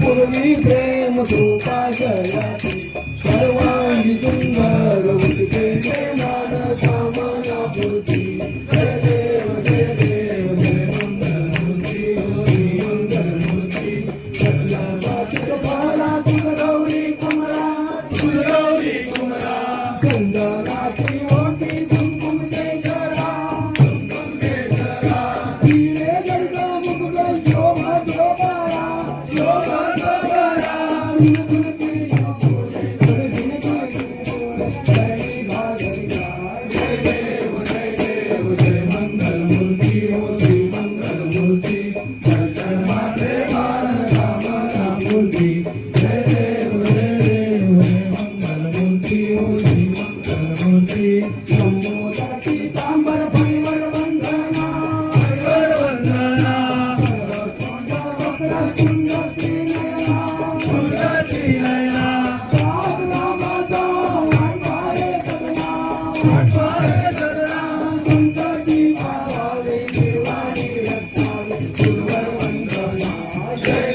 पूर्वी प्रेम कृपा सर्वांगी सुंदर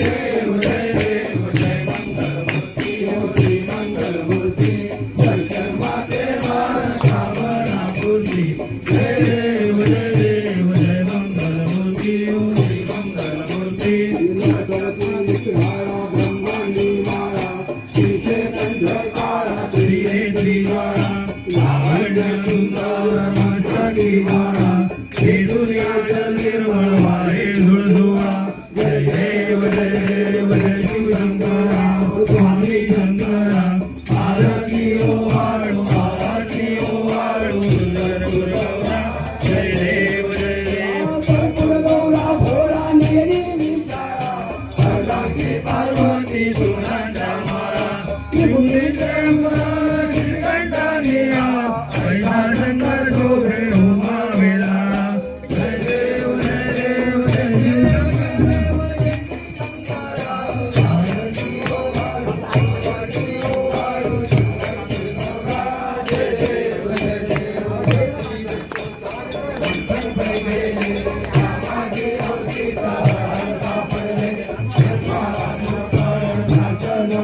Yeah. Guru Guru Guru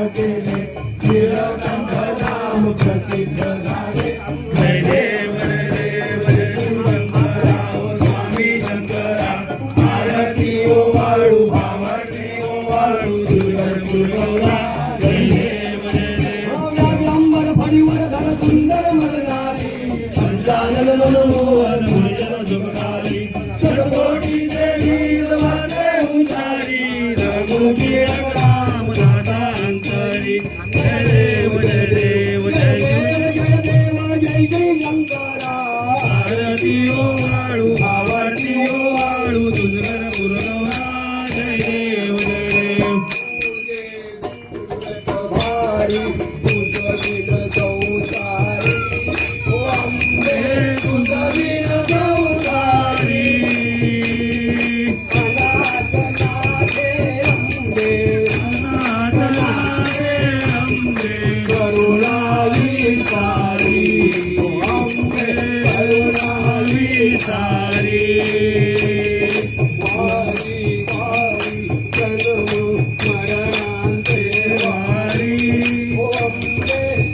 केले. निळकंठराम प्रसिद्ध झाले.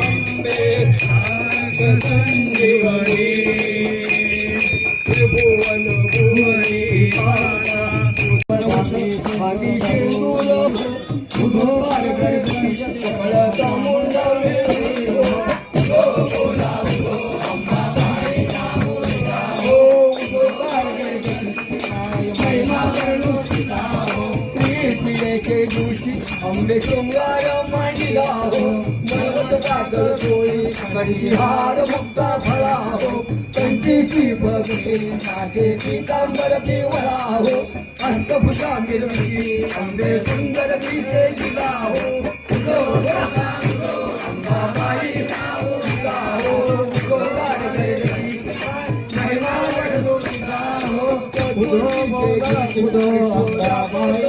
ಅಂಬೆ ಆಗ ಸಂಜೀವನಿ ತ್ರಿಭುವನ ಭುವನಿ ಅಂಬೆ ಶೃಂಗಾರ ಮಾಡಿಲಾವೋ सोयी कडी हार मुक्ता फळा हो कंठीची भक्ती माझे पितांबर पिवळा हो अष्टभुजा मिरवली अंबे सुंदर दिसे दिला हो उगो बसा, उगो अंबाबाई राहो, राहो, उगो वार गैरती, महिमा वडलो तुझा हो, उगो मोगरा, उगो अंबाबाई राहो,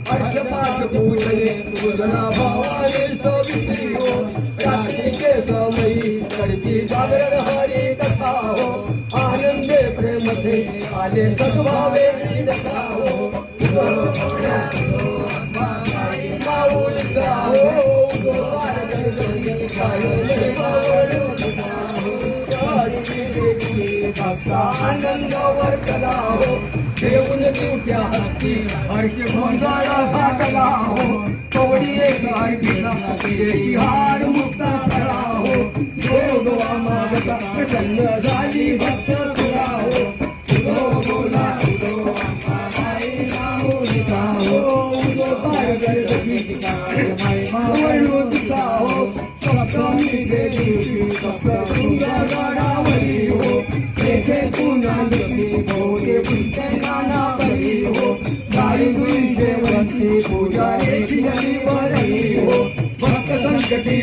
ये पाख कथा हो आनंदे प्रेम ते आले सधवावे कथा हो गोरा गोरा हो गोपाल गणपती हो देऊन दिवट्या हस्ती हर्ष हो कवडी एक तिरेची हार मुक्ता करा हो मागता प्रसन्न झाली भक्त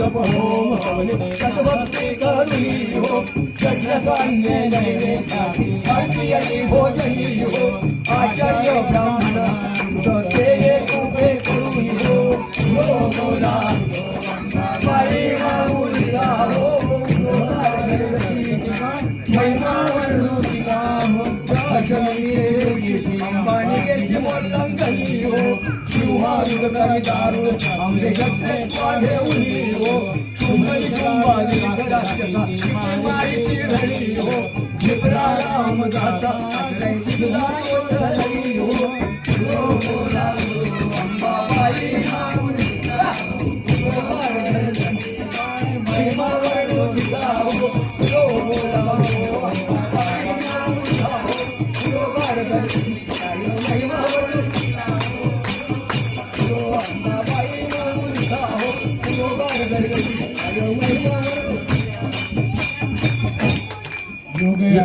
नमो भवने तद्भक्ति करुयो षट्रकान्ये नैवे काशीये भोजयो आचार्य ब्राह्मण ते कूपे कुरुयो योगो राम संग करी दारू हमने जत्थे पाढ़े उन्हीं हो तुम्हारी कुंभारी दास्ता तुम्हारी तिरड़ी हो जिबरा राम दाता अग्रह जिबरा को धरी हो ओ राम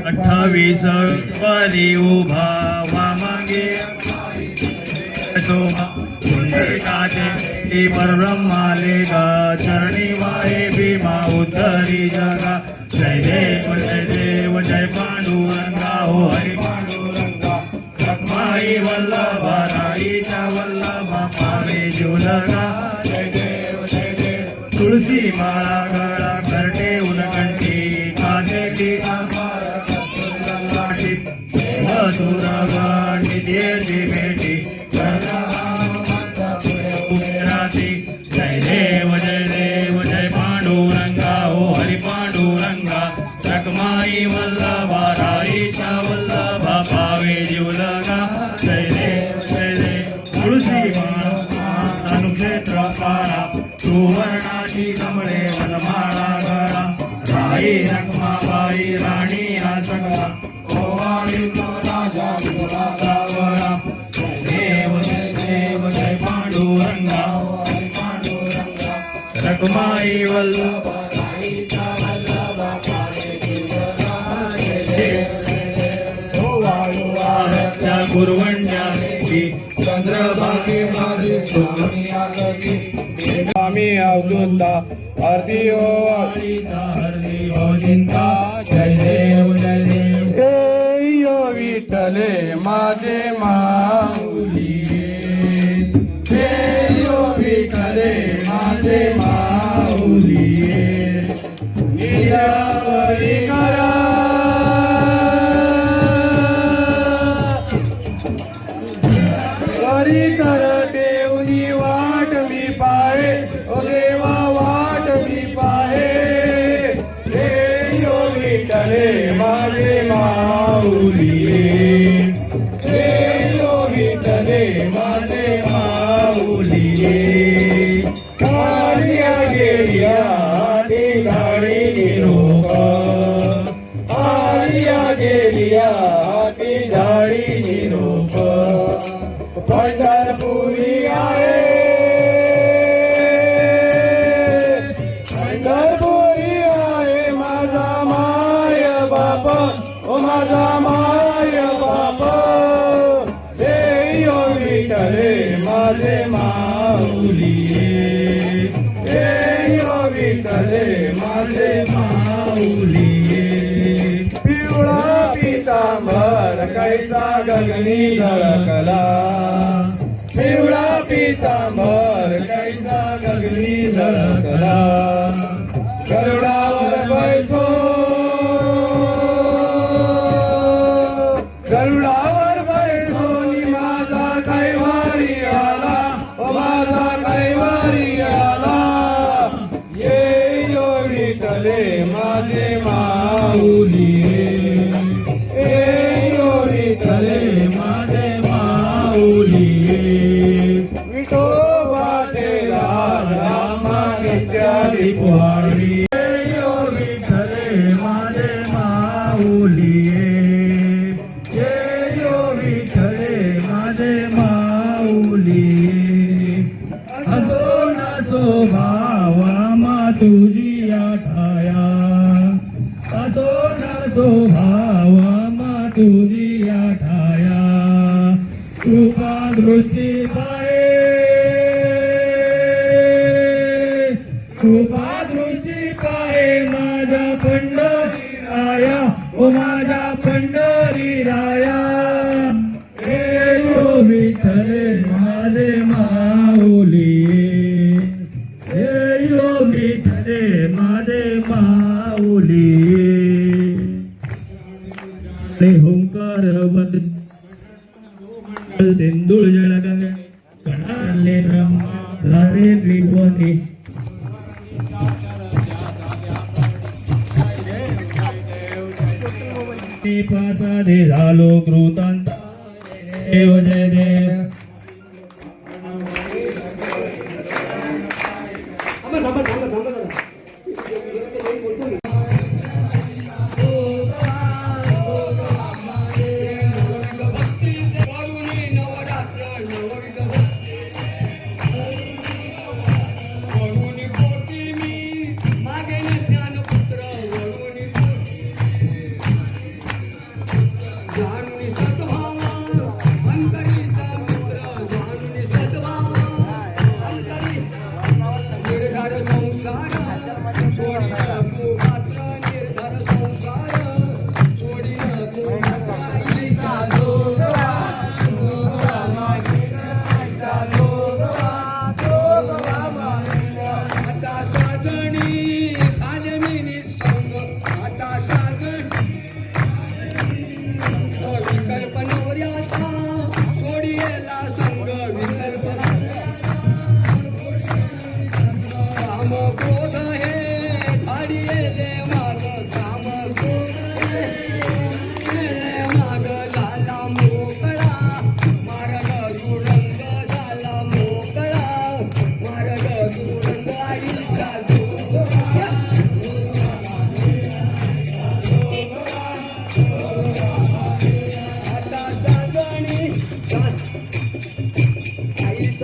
अठ्ठावीस वारी उभा वामागे गा चरणी वाहे भीमा उद्धरी जगा। जय देव जय देव, जय पांडुरंगा, हो हरी पांडुरंगा। रखमाई वल्लभा राईच्या वल्लभा, पावे जुलगा जय देव जय देव। तुळशी माळा गळा करटे आभार वल्लभा राईच्या वल्लभा पावे जीवलगा. जय देव जय देव तुळशी माळा अनुक्षेत्र पारा. सुवर्णाची कमळे वनमाळा गळा राई रखमाबाई राणी हा सगळा. ओवाळी तो राजा विधवाचा वळा जय देव जय देव जय पांडुरंगा. जय पांडुरंगा. रखमाई वल्लभ. राईचा वल्लभ पावे पुरवण्याची चंद्रभागे माझे स्वामी आलगी स्वामी अवधूता हरदी हो हरदी हो जिंदा जय देव जय देव. ए यो विठले माझे माऊली. हे यो विठले माझे माऊली. निरा झळकला पिवळा पितांबर कैसा गगनी झळकला Garuda 屋里。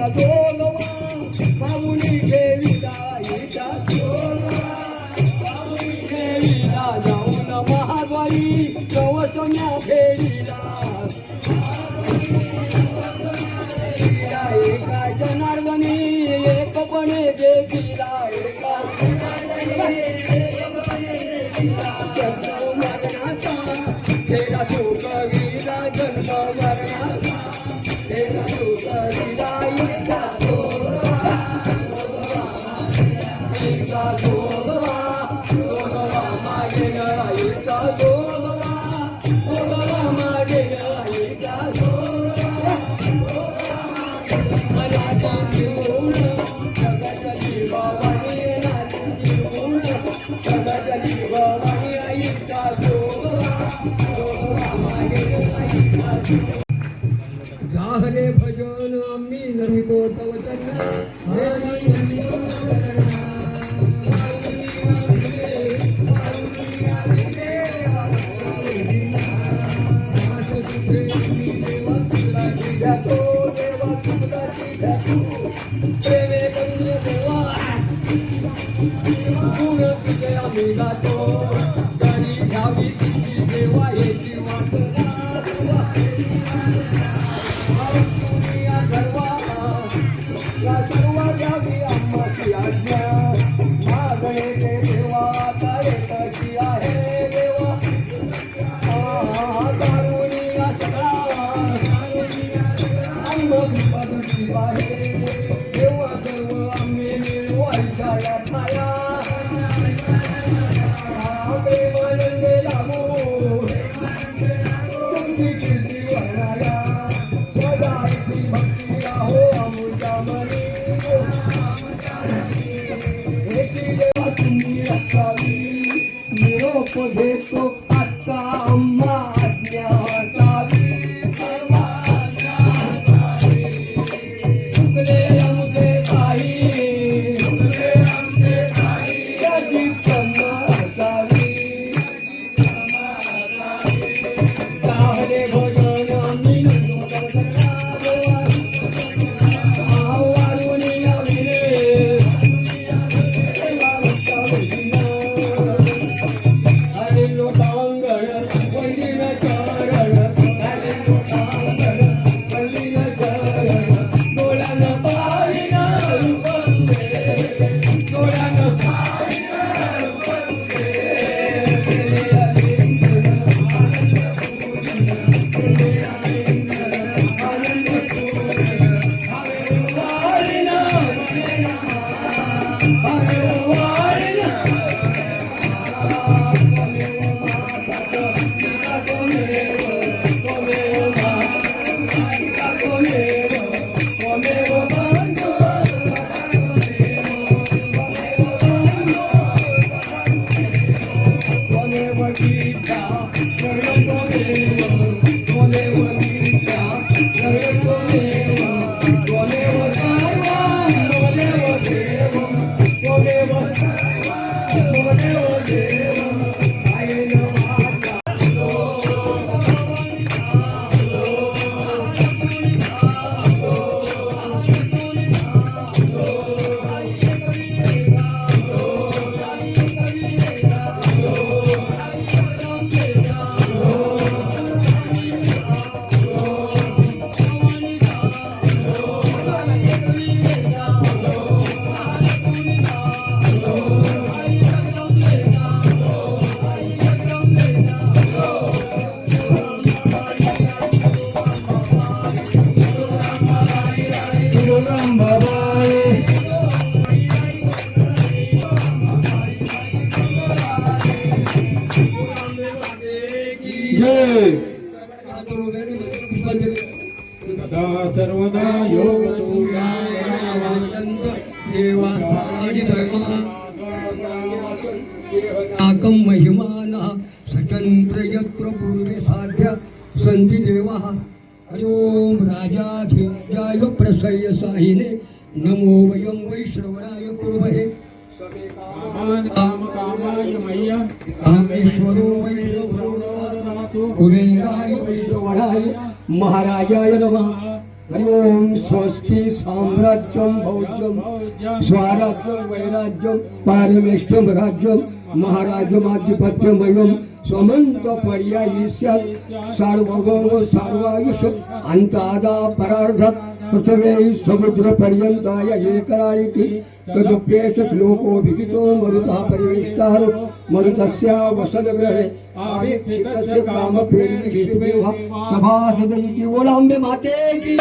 I don't know. Aí tá dona Obrigado. Gracias. hmm राज्यम महाराजमाधिपत्यमयम स्वमंत स्वंत सार्वभौम सार्वायुष अंतादा परार्ध पृथ्वी समुद्र पर्यंताय एकरायति तदुप्येष श्लोको विहितो मरुतः परिवेष्टारो मरुतस्य वसनग्रहे आवेक्षितस्य कामप्रेरितमेव सभासदैति माते की।